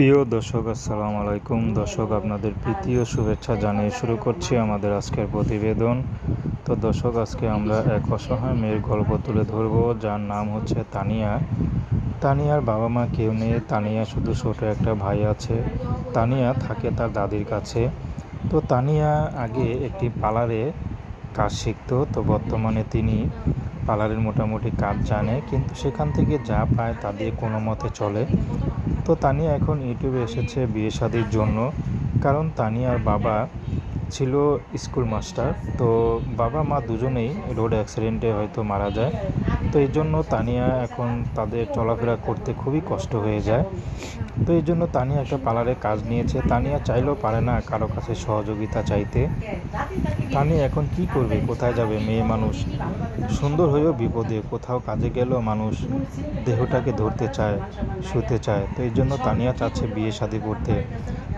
প্রিয় দর্শক, আসসালামু আলাইকুম। দর্শক, আপনাদের প্রীতি ও শুভেচ্ছা জানিয়ে শুরু করছি আমাদের আজকের প্রতিবেদন। তো দর্শক, আজকে আমরা এক অসহায় মেয়ের গল্প তুলে ধরব, যার নাম হচ্ছে তানিয়া। তানিয়ার বাবা মা কেউ নেই, তানিয়া শুধু ছোট একটা ভাই আছে। তানিয়া থাকে তার দাদির কাছে। তো তানিয়া আগে একটি পার্লারে কাজ শিখতো, তো বর্তমানে তিনি পার্লারের মোটামুটি কাজ জানে, কিন্তু সেখান থেকে যা পায় তা দিয়ে কোনো মতে চলে। তো তানিয়া এখন ইউটিউবে এসেছে বিয়ে শাদির জন্য, কারণ তানিয়ার বাবা ছিল স্কুল মাস্টার। তো বাবা, মা দুজনেই রোড অ্যাক্সিডেন্টে হয়তো মারা যায়। তো এই জন্য তানিয়া এখন তাদের চলাফেরা করতে খুবই কষ্ট হয়ে যায়। তো এই জন্য তানিয়া একটা পার্লারে কাজ নিয়েছে। তানিয়া চাইলেও পারে না কারও কাছে সহযোগিতা চাইতে। তানিয়া এখন কি করবে? কোথায় যাবে মেয়ে মানুষ? সুন্দর হয়েও বিপদে। কোথাও কাজে গেলেও মানুষ দেহটাকে ধরতে চায়, শুতে চায়। তো এই জন্য তানিয়া চাচ্ছে বিয়ে শাদী করতে।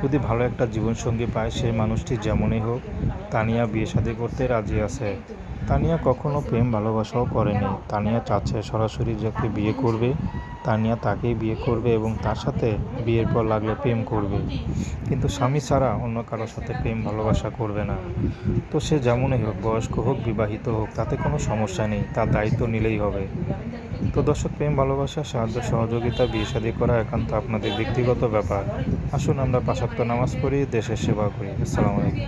যদি ভালো একটা জীবনসঙ্গী পায় সেই মানুষটি যেমনই হোক, তানিয়া বিয়ে শাদী করতে রাজি আছে। তানিয়া কখনো প্রেম ভালোবাসাও করেনি। তানিয়া চাচ্ছে সরাসরি যাকে বিয়ে করবে। তানিয়া তাকেই বিয়ে করবে এবং তার সাথে বিয়ের পর লাগলে প্রেম করবে। কিন্তু স্বামী ছাড়া অন্য কারোর সাথে প্রেম ভালোবাসা করবে না। তো সে যেমনই হোক, বয়স্ক হোক, বিবাহিত হোক, তাতে কোনো সমস্যা নেই, তার দায়িত্ব নিলেই হবে। তো দর্শক, প্রেম, ভালোবাসা, সাহায্য, সহযোগিতা, বিয়ে শাদী করা একান্ত আপনাদের ব্যক্তিগত ব্যাপার। আসুন আমরা পাশাক্ত নামাজ পড়ি, দেশের সেবা করি। আসসালামু আলাইকুম।